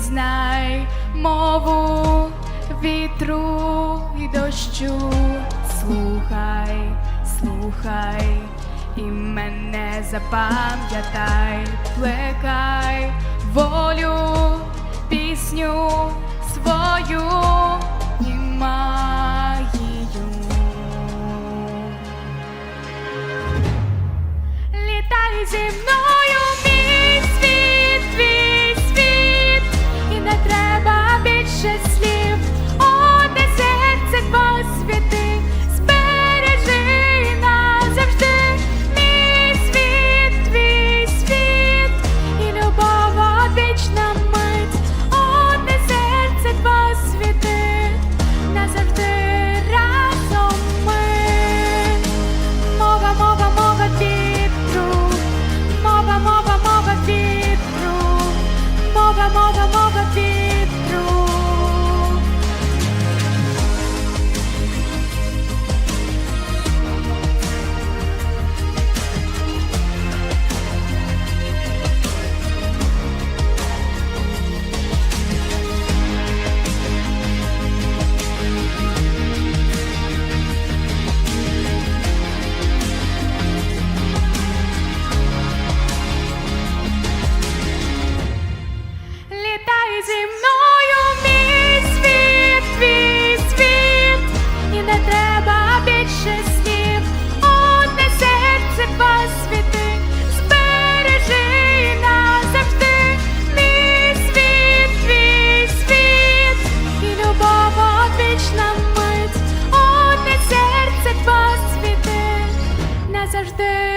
Пізнай мову вітру і дощу, слухай, слухай, і мене запам'ятай, плекай волю, пісню свою і магію. Літай зі мною, зі мною, мій світ, твій світ, і не треба більше слів, одне серце два світи, збережи назавжди, мій світ, твій світ, і любов вічна мить, одне серце два світи, назавжди